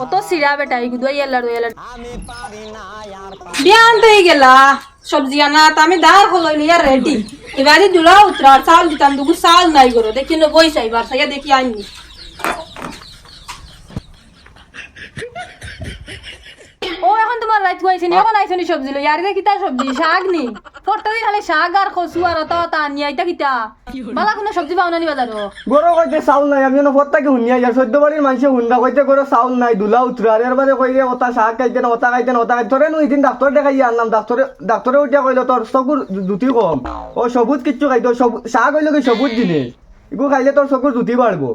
কত সিরা বেটা এই গুদুয়াই এলা রয়েলা বিয়া আনতে গেলা সবজি আনা তা আমি দাঁড় হলো লিয়া রেডি এবারে দুলা উতরার চাল দিতাম দুগু চাল নাই করো দেখি ন বই চাইবার সাইয়া দেখি আইনি ও হয়েছে নি এখন আইছো সবজি লই কিতা সবজি শাক নি ফটটা দিন খালি শাক আর কচু আর অত অত আনি আইতা কিতা বালা কোনো সবজি পাও না নি বাজারো গরো কইতে চাউল নাই আমি যেন ফটটাকে হুনিয়া যাই চোদ্দ বাড়ির মানুষে হুন্দা কইতে গরো চাউল নাই দুলা উতরা এর বাদে কইরে ওটা শাক খাইতেন ওটা খাইতেন ওটা খাইতেন তোরে নুই দিন ডাক্তার দেখাই আনলাম ডাক্তারে ডাক্তারে উঠিয়া কইলো তোর চকুর জুতি কম ও সবুজ কিচ্ছু খাইতো শাক হইল কি সবুজ জিনিস এগু খাইলে তোর চকুর জুতি বাড়বো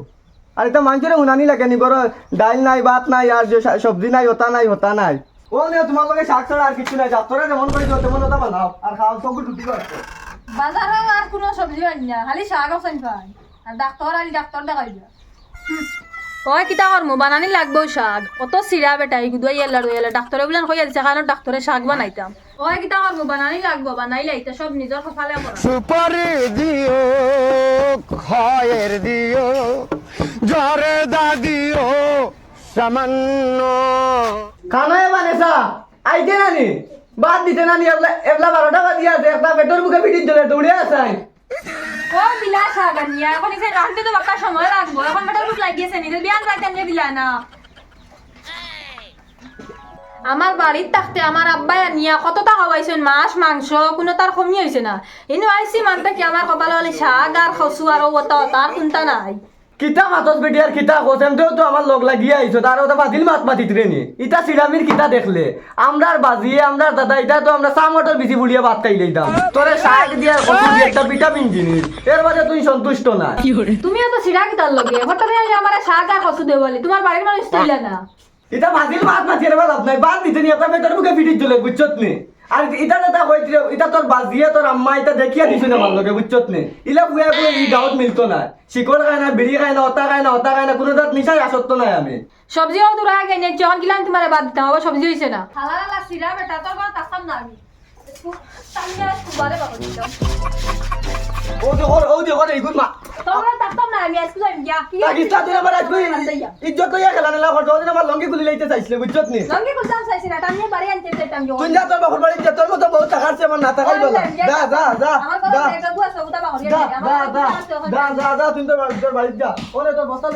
আর এটা মানুষের হুনানি লাগে নি গরো ডাইল নাই ভাত নাই আর যে সবজি নাই ওটা নাই হতা নাই ও নে তোমার লগে শাক ছাড়া আর কিছু নাই ডাক্তারে যেমন কই দিও তেমন ওটা বানাও আর খাও চকুর জুতি বাড়বো বাজারে আর কোনো সবজি আনি না খালি শাক আছে পাই আর ডাক্তার আনি ডাক্তার দেখাই দিয়া ওই কিতা করমু বানানি লাগবো শাক? কত সিরা বেটা এই গুদুয়াই এলা রয়েলা ডাক্তারে বলেন কইয়া দিছে কারণ ডাক্তারে শাক বানাইতাম। ওই কিতা করমু বানানি লাগবো বানাইলে এটা সব নিজের কপালে করা সুপারি দিও খয়ের দিও জ্বরে দা দিও সামান্য। খানায় বানেসা আইতে নানি? বাদ দিতে নানি এবলা এবলা বারোটা বাজিয়া আছে একটা পেটর মুখে পিটির জলে দৌড়ে আসাই ও শাক আনিয়া এখন এসে রাখতে তো বাক্কা সময় লাগবো এখন রূপ লাগিয়েছে নিজের বিয়ান রাখতে আনিয়ে দিলা না? আমার বাড়ির থাকতে আমার আব্বাই আনিয়া কত টাকা পাইছেন মাছ মাংস কোনো তার কমি হয়েছে না। এনে আইসি মানতে কি আমার কপালে শাক আর খসু আর ওটা তার কোনটা নাই? কিতা মাতস বেটি আর কিতা কোসেম তো তো আমার লগ লাগিয়ে আইছো তার ওটা বাতিল মাত মাতিত রে নি ইটা সিরামির কিতা দেখলে আমরার বাজিয়ে আমরার দাদা এটা তো আমরা সামটর বেশি বুড়িয়ে ভাত খাই লইতাম তোরে শাক দিয়ে আর কচু দিয়ে একটা ভিটামিন জিনিস এর বাদে তুই সন্তুষ্ট না। তুমিও তো সিরা কিতার লগে হঠাৎ আমার শাক আর খসু দেব বলে তোমার বাড়ির মানুষ তুইলা না? এটা বাতিল মাত মাতিয়ে রে লাভ নাই বাদ দিতে নি একটা পেটর মুখে পিটির জলে বুঝছত নে? আর ইটা দাদা কইতে ইটা তোর বাজিয়ে তোর আম্মা এটা দেখিয়া দিছো না ভালো বুঝছত নে ইলা বুয়া বুয়া ই গাঁৱত মিলতো না শিকড় খায় না বিড়ি খায় না অতা খায় না অতা খায় না কোনো তাত নিশাই আসত্ত নাই আমি। সবজিও দূর আগে গেনে যখন গিলাম তোমার বাদ দিতাম আবার সবজি হয়েছে না। হালা হালা সিরা বেটা তোর বাদ তাসাম না আমি। ও দেখো ও দেখো এইগুন মা। তোর বাদ না আমি আজকে যাই গিয়া। কি তাক ইচ্ছা আমার আজকে ইজ্জত কইয়া খেলা নেলা করতো ওদিন আমার লঙ্গি খুলি লাইতে চাইছিলে বুঝছত নি? লঙ্গি কুলতাম চাইছি না তামিয়া বাড়ি আনতে চাইতাম তুই যা তোর বাপর বাড়ি যা তোর মতো বহুত টাকা আছে আমার না টাকাই বলা যা যা যা যা। তোর বস্তা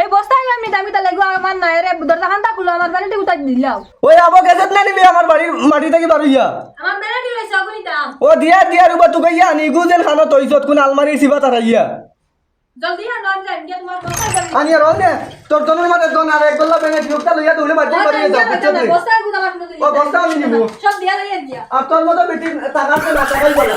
এই বস্তা আমি দামি আমার নাই রে দরজা খান্তা খুলো আমার বাড়িতে উঠাই দিলাও। ওই আবো গেজেট না নিবি আমার বাড়ির মাটি থেকে বারুইয়া আমার বেড়া দিলে সগুনিতা ও দিয়া দিয়া রুবা তুকে ইয়া আনি গুজেন খানো তৈছত কোন আলমারির সিবা তারাইয়া জলদি হ্যাঁ নন যাই গিয়া তোমার বস্তা আনি আর নে তোর জনের মাঝে দন আর এক গল্লা বেনে ঢুকতা লইয়া দৌড়ে বাড়ি বাড়ি যা বুঝছত নি? বস্তা গুলো ও বস্তা আমি নিব সব দিয়া দিয়া। আর তোর মতো বেটি টাকা না টাকাই বলা